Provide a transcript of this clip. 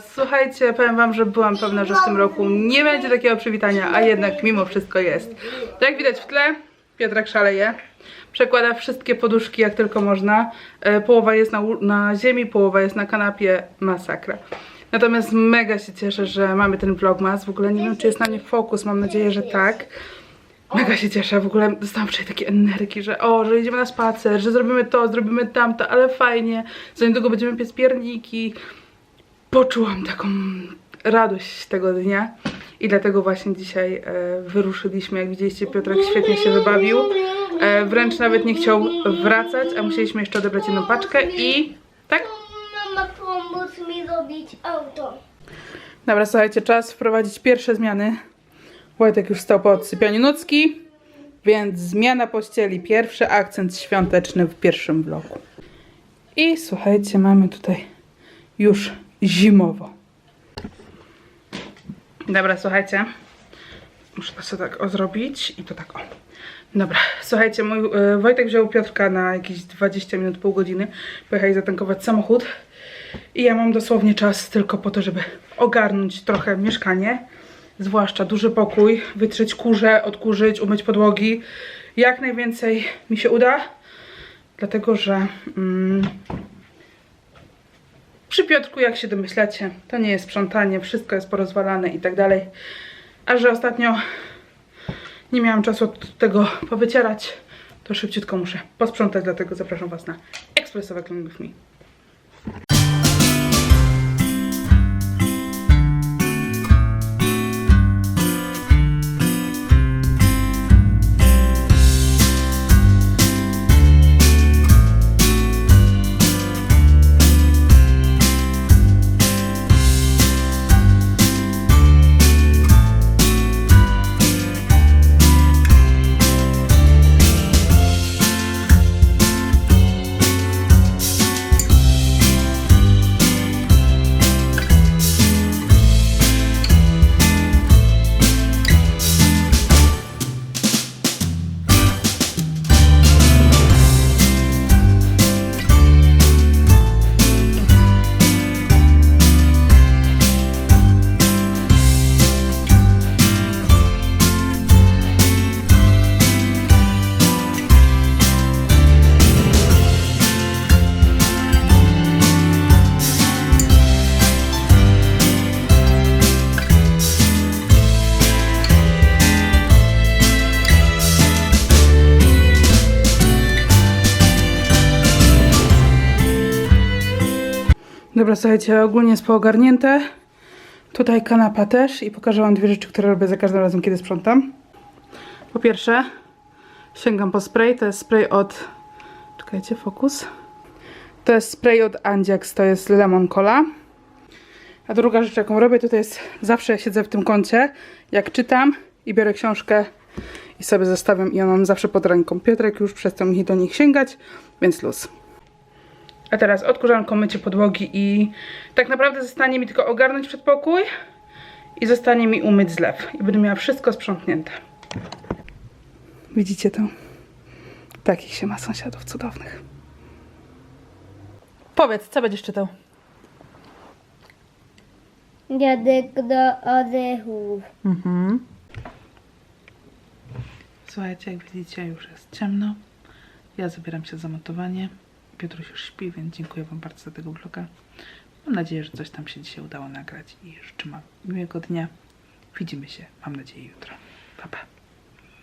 Słuchajcie, powiem wam, że byłam pewna, że w tym roku nie będzie takiego przywitania, a jednak mimo wszystko jest. Jak widać w tle, Piotrek szaleje. Przekłada wszystkie poduszki jak tylko można. E, Połowa jest na, na ziemi, połowa jest na kanapie. Masakra. Natomiast mega się cieszę, że mamy ten vlogmas. W ogóle nie wiem, czy jest na mnie fokus. Mam nadzieję, że tak. Mega się cieszę, w ogóle dostałam wczoraj takiej energii, że o, że idziemy na spacer, że zrobimy to, zrobimy tamto, ale fajnie, za niedługo będziemy piec pierniki. Poczułam taką radość tego dnia i dlatego właśnie dzisiaj e, wyruszyliśmy, jak widzieliście Piotrek świetnie się wybawił, e, wręcz nawet nie chciał wracać, a musieliśmy jeszcze odebrać jedną paczkę i tak? Mama pomóc mi robić auto. Dobra, słuchajcie, czas wprowadzić pierwsze zmiany. Wojtek już stał po odsypianiu nocki, więc zmiana pościeli, pierwszy akcent świąteczny w pierwszym vlogu. I słuchajcie, mamy tutaj już zimowo. Dobra, słuchajcie. Muszę to sobie tak o zrobić i to tak o. Dobra, słuchajcie, mój e, Wojtek wziął Piotrka na jakieś 20 minut, pół godziny. Pojechali zatankować samochód. I ja mam dosłownie czas tylko po to, żeby ogarnąć trochę mieszkanie. Zwłaszcza duży pokój, wytrzeć kurze, odkurzyć, umyć podłogi. Jak najwięcej mi się uda. Dlatego, że mm, przy Piotrku, jak się domyślacie, to nie jest sprzątanie, wszystko jest porozwalane i tak dalej. A że ostatnio nie miałam czasu tego powycierać, to szybciutko muszę posprzątać, dlatego zapraszam Was na ekspresowe Clean With Me. Dobra, słuchajcie, ogólnie jest poogarnięte. Tutaj kanapa też i pokażę wam dwie rzeczy, które robię za każdym razem, kiedy sprzątam. Po pierwsze, sięgam po spray. To jest spray od... Czekajcie, fokus. To jest spray od Andziax, to jest Lemon Cola. A druga rzecz, jaką robię, to, jest zawsze siedzę w tym kącie, jak czytam i biorę książkę i sobie zostawiam i ją mam zawsze pod ręką. Piotrek już przestał mi do nich sięgać, więc luz. A teraz odkurzanką mycie podłogi i tak naprawdę zostanie mi tylko ogarnąć przedpokój i zostanie mi umyć zlew. I będę miała wszystko sprzątnięte. Widzicie to? Takich się ma sąsiadów cudownych. Powiedz, co będziesz czytał? Dziadek do orzechów. Mhm. Słuchajcie, jak widzicie, już jest ciemno. Ja zabieram się za montowanie. Piotruś już śpi, więc dziękuję Wam bardzo za tego vloga. Mam nadzieję, że coś tam się dzisiaj udało nagrać i życzę Wam miłego dnia. Widzimy się, mam nadzieję, jutro. Pa, pa.